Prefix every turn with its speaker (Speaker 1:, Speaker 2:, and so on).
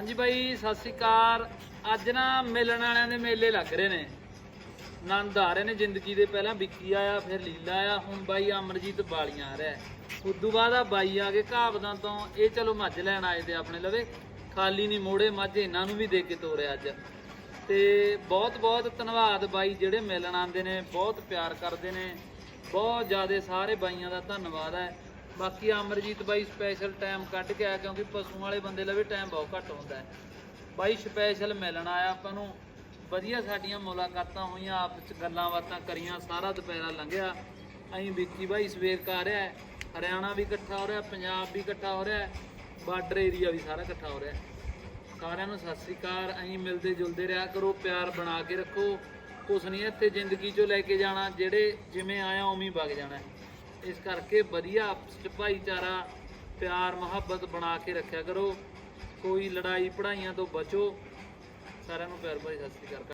Speaker 1: ਹਾਂਜੀ ਬਾਈ, ਸਤਿ ਸ੍ਰੀ ਅਕਾਲ। ਅੱਜ ਨਾ ਮਿਲਣ ਵਾਲਿਆਂ ਦੇ ਮੇਲੇ ਲੱਗ ਰਹੇ ਨੇ। ਆਨੰਦ ਆ ਰਹੇ ਨੇ ਜ਼ਿੰਦਗੀ ਦੇ ਪਹਿਲਾਂ, ਵਿੱਕੀ ਆਇਆ, ਫਿਰ ਲੀਲਾ ਆਇਆ, ਹੁਣ ਬਾਈ ਅਮਰਜੀਤ ਬਾਲੀਆਂ ਆ ਰਿਹਾ। ਉਦੋਂ ਬਾਅਦ ਆ ਬਾਈ ਆ ਕੇ ਘਾਵਦਾਂ ਤੋਂ। ਇਹ ਚਲੋ ਮੱਝ ਲੈਣ ਆਏ ਤੇ ਆਪਣੇ ਲਵੇ। ਖਾਲੀ ਨਹੀਂ ਮੋੜੇ, ਮੱਝ ਇਹਨਾਂ ਨੂੰ ਵੀ ਦੇ ਕੇ ਤੋਰਿਆ ਅੱਜ। ਤੇ ਬਹੁਤ ਬਹੁਤ ਧੰਨਵਾਦ ਬਾਈ, ਜਿਹੜੇ ਮਿਲਣ ਆਉਂਦੇ ਨੇ, ਬਹੁਤ ਪਿਆਰ ਕਰਦੇ ਨੇ। ਬਹੁਤ ਜ਼ਿਆਦਾ ਸਾਰੇ ਬਾਈਆਂ ਦਾ ਧੰਨਵਾਦ ਹੈ। ਬਾਕੀ ਅਮਰਜੀਤ ਬਾਈ ਸਪੈਸ਼ਲ ਟਾਈਮ ਕੱਢ ਕੇ ਆਇਆ ਕਿਉਂਕਿ ਪਸੂਆਂ ਵਾਲੇ ਬੰਦੇ ਲਵੇ ਟਾਈਮ ਬਹੁਤ ਘੱਟ ਹੁੰਦਾ ਹੈ। ਬਾਈ ਸਪੈਸ਼ਲ ਮਿਲਣ ਆਇਆ, ਆਪਾਂ ਨੂੰ ਵਧੀਆ ਸਾਡੀਆਂ ਮੁਲਾਕਾਤਾਂ ਹੋਈਆਂ, ਆਪ ਚ ਗੱਲਾਂ ਬਾਤਾਂ ਕਰੀਆਂ, ਸਾਰਾ ਦੁਪਹਿਰਾ ਲੰਘਿਆ। ਅਸੀਂ ਵਿੱਕੀ ਬਾਈ ਸਵੇਰ ਕਾ ਰਿਹਾ ਹਰਿਆਣਾ ਵੀ ਇਕੱਠਾ ਹੋ ਰਿਹਾ, ਪੰਜਾਬ ਵੀ ਇਕੱਠਾ ਹੋ ਰਿਹਾ, ਬਾਰਡਰ ਏਰੀਆ ਵੀ ਸਾਰਾ ਇਕੱਠਾ ਹੋ ਰਿਹਾ। ਸਾਰਿਆਂ ਨੂੰ ਸਤਿ ਸ੍ਰੀ ਅਕਾਲ, ਅਸੀਂ ਮਿਲਦੇ ਜੁਲਦੇ ਰਿਹਾ ਕਰੋ, ਪਿਆਰ ਬਣਾ ਕੇ ਰੱਖੋ। ਕੁਛ ਨਹੀਂ, ਇੱਥੇ ਜ਼ਿੰਦਗੀ ਚੋਂ ਲੈ ਕੇ ਜਾਣਾ, ਜਿਹੜੇ ਜਿਵੇਂ ਆਇਆ ਉਵੇਂ ਹੀ ਵਗ ਜਾਣਾ ਇਸ ਕਰਕੇ ਵਧੀਆ ਆਪਸ ਚ ਭਾਈਚਾਰਾ, ਪਿਆਰ, ਮੁਹੱਬਤ ਬਣਾ ਕੇ ਰੱਖਿਆ ਕਰੋ। ਕੋਈ ਲੜਾਈ ਪੜਾਈਆਂ ਤੋਂ ਬਚੋ। ਸਾਰਿਆਂ ਨੂੰ ਪਿਆਰ ਭਰੀ ਸਤਿ ਸ੍ਰੀ ਅਕਾਲ।